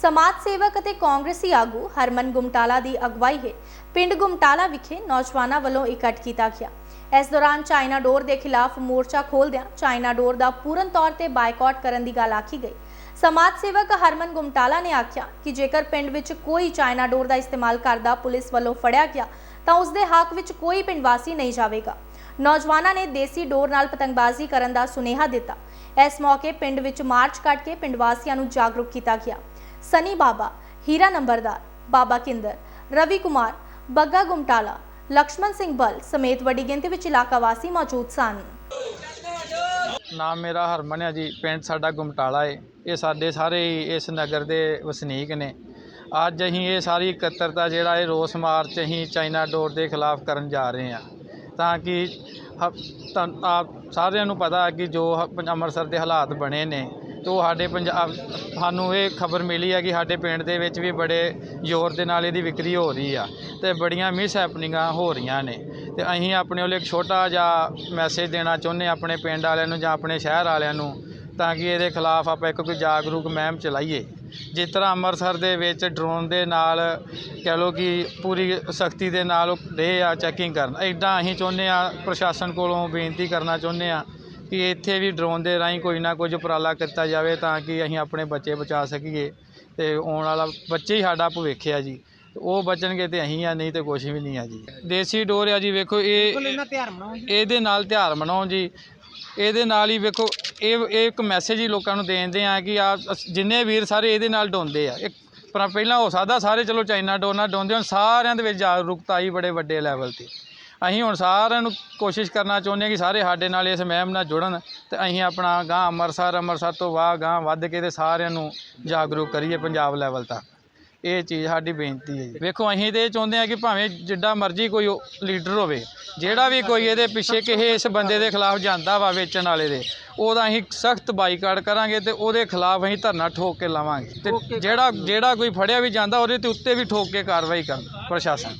ਸਮਾਜ ਸੇਵਕ ਅਤੇ ਕਾਂਗਰਸੀ ਆਗੂ ਹਰਮਨ ਗੁਮਟਾਲਾ ਦੀ ਅਗਵਾਈ ਹੇਠ ਪਿੰਡ ਗੁਮਟਾਲਾ ਵਿਖੇ ਨੌਜਵਾਨਾਂ ਵੱਲੋਂ ਇਕੱਠ ਕੀਤਾ ਗਿਆ। ਇਸ ਦੌਰਾਨ ਚਾਈਨਾ ਡੋਰ ਦੇ ਖਿਲਾਫ ਮੋਰਚਾ ਖੋਲਦਿਆਂ ਚਾਈਨਾ ਡੋਰ ਦਾ ਪੂਰਨ ਤੌਰ ਤੇ ਬਾਈਕਾਟ ਕਰਨ ਦੀ ਗੱਲ ਆਖੀ ਗਈ। ਸਮਾਜ ਸੇਵਕ ਹਰਮਨ ਗੁਮਟਾਲਾ ਨੇ ਆਖਿਆ ਕਿ ਜੇਕਰ ਪਿੰਡ ਵਿੱਚ ਕੋਈ ਚਾਈਨਾ ਡੋਰ ਦਾ ਇਸਤੇਮਾਲ ਕਰਦਾ ਪੁਲਿਸ ਵੱਲੋਂ ਫੜਿਆ ਗਿਆ, ਤਾਂ ਉਸ ਦੇ ਹੱਕ ਵਿੱਚ ਕੋਈ ਪਿੰਡ ਵਾਸੀ ਨਹੀਂ ਜਾਵੇਗਾ। ਨੌਜਵਾਨਾਂ ਨੇ ਦੇਸੀ ਡੋਰ ਨਾਲ ਪਤੰਗਬਾਜ਼ੀ ਕਰਨ ਦਾ ਸੁਨੇਹਾ ਦਿੱਤਾ। ਇਸ ਮੌਕੇ ਪਿੰਡ ਵਿੱਚ ਮਾਰਚ ਕੱਢ ਕੇ ਪਿੰਡ ਵਾਸੀਆਂ ਨੂੰ ਜਾਗਰੂਕ ਕੀਤਾ ਗਿਆ। ਸਨੀ ਬਾਬਾ ਹੀਰਾ ਨੰਬਰਦਾਰ ਬਾਬਾ ਕਿੰਦਰ ਰਵੀ ਕੁਮਾਰ ਬੱਗਾ ਗੁਮਟਾਲਾ ਲਕਸ਼ਮਣ ਸਿੰਘ ਬਲ ਸਮੇਤ ਵੱਡੀ ਗਿਣਤੀ ਵਿੱਚ ਇਲਾਕਾ ਵਾਸੀ ਮੌਜੂਦ ਸਨ ਨਾਮ ਮੇਰਾ ਹਰਮਨ ਹੈ ਜੀ ਪਿੰਡ ਸਾਡਾ ਗੁਮਟਾਲਾ ਏ ਇਹ ਸਾਡੇ ਸਾਰੇ ਹੀ ਇਸ ਨਗਰ ਦੇ ਵਸਨੀਕ ਨੇ ਅੱਜ ਅਸੀਂ ਇਹ ਸਾਰੀ ਇਕੱਤਰਤਾ ਜਿਹੜਾ ਇਹ ਰੋਸ ਮਾਰਚ ਅਸੀਂ ਚਾਈਨਾ ਡੋਰ ਦੇ ਖਿਲਾਫ ਕਰਨ ਜਾ ਰਹੇ ਹਾਂ ਤਾਂ ਕਿ ਹ- ਆਪ ਸਾਰਿਆਂ ਨੂੰ ਪਤਾ ਕਿ ਜੋ ਅੰਮ੍ਰਿਤਸਰ ਦੇ ਹਾਲਾਤ ਬਣੇ ਨੇ ਤੇ ਉਹ ਸਾਡੇ ਪੰਜਾਬ, ਸਾਨੂੰ ਇਹ ਖਬਰ ਮਿਲੀ ਹੈ ਕਿ ਸਾਡੇ ਪਿੰਡ ਦੇ ਵਿੱਚ ਵੀ ਬੜੇ ਜ਼ੋਰ ਦੇ ਨਾਲ ਇਹਦੀ ਵਿਕਰੀ ਹੋ ਰਹੀ ਆ ਤੇ ਬੜੀਆਂ ਮਿਸ ਹੈਪਨਿੰਗਾਂ ਹੋ ਰਹੀਆਂ ਨੇ। ਤੇ ਅਸੀਂ ਆਪਣੇ ਵੱਲੋਂ ਇੱਕ ਛੋਟਾ ਜਿਹਾ ਮੈਸੇਜ ਦੇਣਾ ਚਾਹੁੰਦੇ ਹਾਂ ਆਪਣੇ ਪਿੰਡ ਵਾਲਿਆਂ ਨੂੰ ਜਾਂ ਆਪਣੇ ਸ਼ਹਿਰ ਵਾਲਿਆਂ ਨੂੰ ਤਾਂ ਕਿ ਇਹਦੇ ਖਿਲਾਫ ਆਪਾਂ ਇੱਕ ਕੋਈ ਜਾਗਰੂਕ ਮੁਹਿੰਮ ਚਲਾਈਏ। ਜਿਸ ਤਰ੍ਹਾਂ ਅੰਮ੍ਰਿਤਸਰ ਦੇ ਵਿੱਚ ਡਰੋਨ ਦੇ ਨਾਲ ਕਹਿ ਲਓ ਕਿ ਪੂਰੀ ਸਖਤੀ ਦੇ ਨਾਲ ਉਹ ਦੇ ਆ ਚੈਕਿੰਗ ਕਰਨ। ਐਦਾਂ ਅਸੀਂ ਚਾਹੁੰਦੇ ਆ ਪ੍ਰਸ਼ਾਸਨ ਕੋਲੋਂ ਬੇਨਤੀ ਕਰਨਾ ਚਾਹੁੰਦੇ ਆ ਕਿ ਇੱਥੇ ਵੀ ਡਰੋਨ ਦੇ ਰਾਹੀਂ ਕੋਈ ਨਾ ਕੁਝ ਉਪਰਾਲਾ ਕੀਤਾ ਜਾਵੇ ਤਾਂ ਕਿ ਅਸੀਂ ਆਪਣੇ ਬੱਚੇ ਬਚਾ ਸਕੀਏ ਤੇ ਆਉਣ ਵਾਲਾ ਬੱਚੇ ਹੀ ਸਾਡਾ ਭਵਿੱਖ ਆ ਜੀ। ਉਹ ਬਚਣਗੇ ਤੇ ਅਸੀਂ ਆ ਨਹੀਂ ਤੇ ਕੁਝ ਵੀ ਨਹੀਂ ਆ ਜੀ। ਦੇਸੀ ਡੋਰ ਆ ਜੀ ਵੇਖੋ ਇਹ ਇਹਦੇ ਨਾਲ ਤਿਉਹਾਰ ਮਨਾਓ ਜੀ। ਇਹਦੇ ਨਾਲ ਹੀ ਵੇਖੋ ਇਹ ਇਹ ਇੱਕ ਮੈਸੇਜ ਹੀ ਲੋਕਾਂ ਨੂੰ ਦੇਣਦੇ ਆ ਕਿ ਆ ਜਿੰਨੇ ਵੀਰ ਸਾਰੇ ਇਹਦੇ ਨਾਲ ਡੋਂਦੇ ਆ। ਇੱਕ ਪਰ ਪਹਿਲਾਂ ਹੋ ਸਕਦਾ ਸਾਰੇ ਚਲੋ ਚਾਈਨਾ ਡੋਰ ਨਾਲ ਡੋਂਦੇ ਹੁਣ ਸਾਰਿਆਂ ਦੇ ਵਿੱਚ ਜਾਗਰੂਕਤਾ ਆਈ ਬੜੇ ਵੱਡੇ ਲੈਵਲ ਤੇ। ਅਸੀਂ ਹੁਣ ਸਾਰਿਆਂ ਨੂੰ ਕੋਸ਼ਿਸ਼ ਕਰਨਾ ਚਾਹੁੰਦੇ ਹਾਂ ਕਿ ਸਾਰੇ ਸਾਡੇ ਨਾਲ ਇਸ ਮੁਹਿੰਮ ਨਾਲ ਜੁੜਨ ਤੇ ਅਸੀਂ ਆਪਣਾ ਗਾਂ ਅੰਮ੍ਰਿਤਸਰ ਅੰਮ੍ਰਿਤਸਰ ਤੋਂ ਵਾਹ ਗਾਂ ਵੱਧ ਕੇ ਤੇ ਸਾਰਿਆਂ ਨੂੰ ਜਾਗਰੂਕ ਕਰੀਏ ਪੰਜਾਬ ਲੈਵਲ ਤੱਕ। ਇਹ ਚੀਜ਼ ਸਾਡੀ ਬੇਨਤੀ ਹੈ ਜੀ। ਵੇਖੋ ਅਸੀਂ ਤੇ ਇਹ ਚਾਹੁੰਦੇ ਹਾਂ ਕਿ ਭਾਵੇਂ ਜਿੱਡਾ ਮਰਜ਼ੀ ਕੋਈ ਲੀਡਰ ਹੋਵੇ ਜਿਹੜਾ ਵੀ ਕੋਈ ਇਹਦੇ ਪਿੱਛੇ ਕਿਸੇ ਇਸ ਬੰਦੇ ਦੇ ਖਿਲਾਫ ਜਾਂਦਾ ਵਾ ਵੇਚਣ ਵਾਲੇ ਦੇ ਉਹਦਾ ਅਸੀਂ ਸਖਤ ਬਾਈਕਾਟ ਕਰਾਂਗੇ ਤੇ ਉਹਦੇ ਖਿਲਾਫ ਅਸੀਂ ਧਰਨਾ ਠੋਕ ਕੇ ਲਾਵਾਂਗੇ ਤੇ ਜਿਹੜਾ ਜਿਹੜਾ ਕੋਈ ਫੜਿਆ ਵੀ ਜਾਂਦਾ ਉਹਦੇ ਤੇ ਉੱਤੇ ਵੀ ਠੋਕ ਕੇ ਕਾਰਵਾਈ ਕਰਨ ਪ੍ਰਸ਼ਾਸਨ।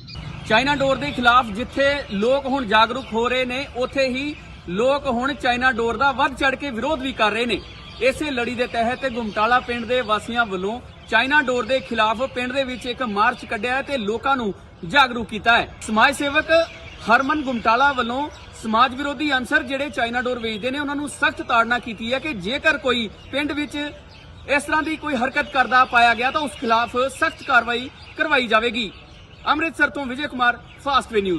ਚਾਈਨਾ ਡੋਰ ਦੇ ਖਿਲਾਫ ਜਿੱਥੇ ਲੋਕ ਹੁਣ ਜਾਗਰੂਕ ਹੋ ਰਹੇ ਨੇ, ਉੱਥੇ ਹੀ ਲੋਕ ਹੁਣ ਚਾਈਨਾ ਡੋਰ ਦਾ ਵੱਧ ਚੜ ਕੇ ਵਿਰੋਧ ਵੀ ਕਰ ਰਹੇ ਨੇ। ਇਸੇ ਲੜੀ ਦੇ ਤਹਿਤ ਗੁਮਟਾਲਾ ਪਿੰਡ ਦੇ ਵਾਸੀਆਂ ਵੱਲੋਂ ਚਾਈਨਾ ਡੋਰ ਦੇ ਖਿਲਾਫ ਪਿੰਡ ਦੇ ਵਿੱਚ ਇੱਕ ਮਾਰਚ ਕੱਢਿਆ ਤੇ ਲੋਕਾਂ ਨੂੰ ਜਾਗਰੂਕ ਕੀਤਾ ਹੈ। ਸਮਾਜ ਸੇਵਕ ਹਰਮਨ ਗੁਮਟਾਲਾ ਵੱਲੋਂ ਸਮਾਜ ਵਿਰੋਧੀ ਅਨਸਰ ਜਿਹੜੇ ਚਾਈਨਾ ਡੋਰ ਵੇਚਦੇ ਨੇ, ਉਹਨਾਂ ਨੂੰ ਸਖਤ ਤਾੜਨਾ ਕੀਤੀ ਹੈ ਕਿ ਜੇਕਰ ਕੋਈ ਪਿੰਡ ਵਿੱਚ ਇਸ ਤਰ੍ਹਾਂ ਦੀ ਕੋਈ ਹਰਕਤ ਕਰਦਾ ਪਾਇਆ ਗਿਆ ਤਾਂ ਉਸ ਖਿਲਾਫ ਸਖਤ ਕਾਰਵਾਈ ਕਰਵਾਈ ਜਾਵੇਗੀ। ਅੰਮ੍ਰਿਤਸਰ ਤੋਂ ਵਿਜੇ ਕੁਮਾਰ ਫਾਸਟਵੇ ਨਿਊਜ਼।